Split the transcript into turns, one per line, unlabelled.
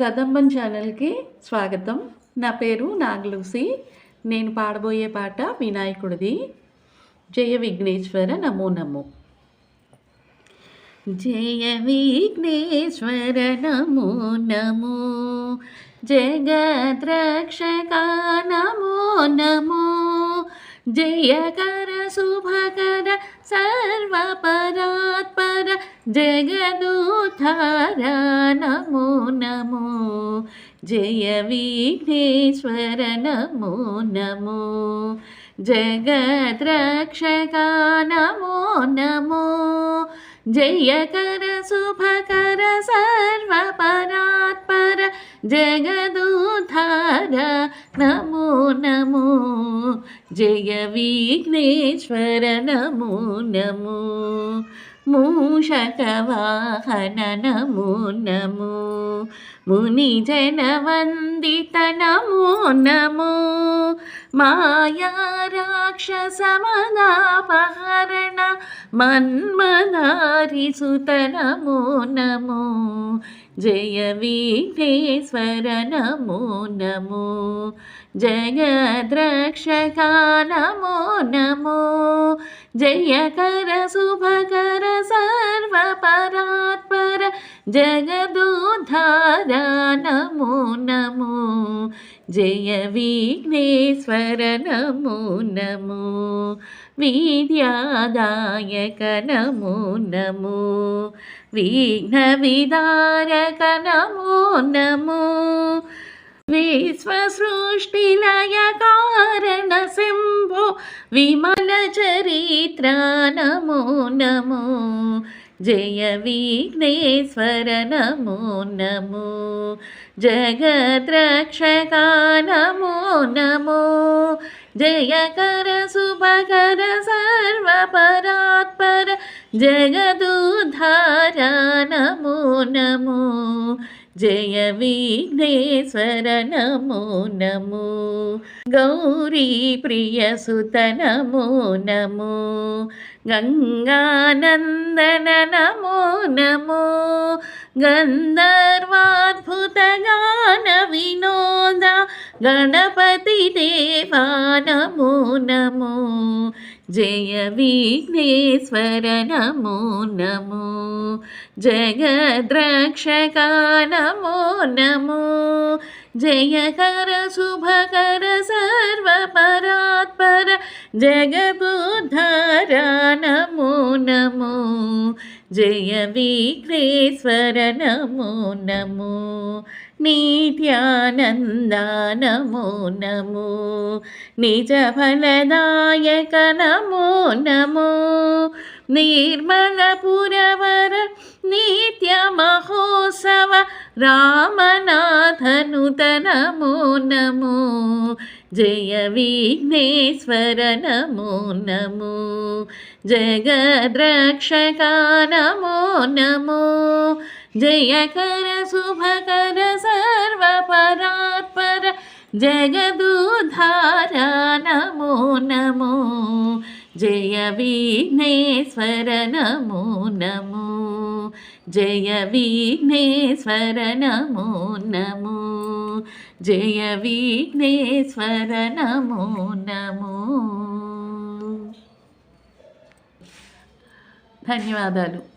కదంబం ఛానల్కి స్వాగతం. నా పేరు నాగలూసి. నేను పాడబోయే పాట వినాయకుడిది. జయ విఘ్నేశ్వర నమో నమో. జయ విఘ్నేశ్వర నమో నమో. జగద్రక్షక నమో నమో. జయకర శుభకర సర్వపరాత్మ జగదూధార నమో నమో జయ విఘ్నేశ్వర నమో నమో జగద్రక్షక నమో నమో జయకర శుభకర సర్వపరాత్పర జగదూధార నమో నమో జయ విఘ్నేశ్వర నమో నమో. మూషకవాహన నమో నమో వందిత నమో నమో మాయా రాక్షసమదాపహరణ మన్మదారిసుత నమో నమో జయ విఘ్నేశ్వర నమో నమో జగద్రక్షక నమో నమో జయకర శుభకర సర్వపరాత్పర జగదోధార నమో. నమో జయ విఘ్నేశ్వర నమో నమో. విద్యాదాయక నమో నమో. విఘ్న విదారక నమో నమో. విశ్వసృష్టిలయ కారణ శంభో. విమా చరిత్ర నమో నమో జయ విఘ్నేశ్వర నమో నమో జగద్రక్షక నమో నమో జయకర శుభకర సర్వపరాత్పర జగదుధార నమో నమో జయ విఘ్నేశ్వర నమో. నమో గౌరీ ప్రియసుత నమో నమో. గంగానందన నమో నమో గంధర్వాద్భుత గాన వినోద గణపతి దేవా నమో నమో. జయ విఘ్నేశ్వర నమో నమో జగద్రక్షక నమో నమో జయకర శుభకర సర్వపరాత్పర జగబుద్ధార నమో నమో జయ విఘ్నేశ్వర నమో నమో. నిత్యానంద నమో నిజ ఫలదాయక నమో నమో నిర్మలపురవర నిత్య మహోత్సవ రామనాథనుత నమో నమో జయ విఘ్నేశ్వర నమో నమో జగద్రక్షక నమో నమో జయకర శుభకర సర్వపరాత్పర జగదూధార నమో నమో జయ విఘ్నేశ్వర నమో నమో జయ విఘ్నేశ్వర నమో నమో జయ విఘ్నేశ్వర నమో నమో ధన్యవాదాలు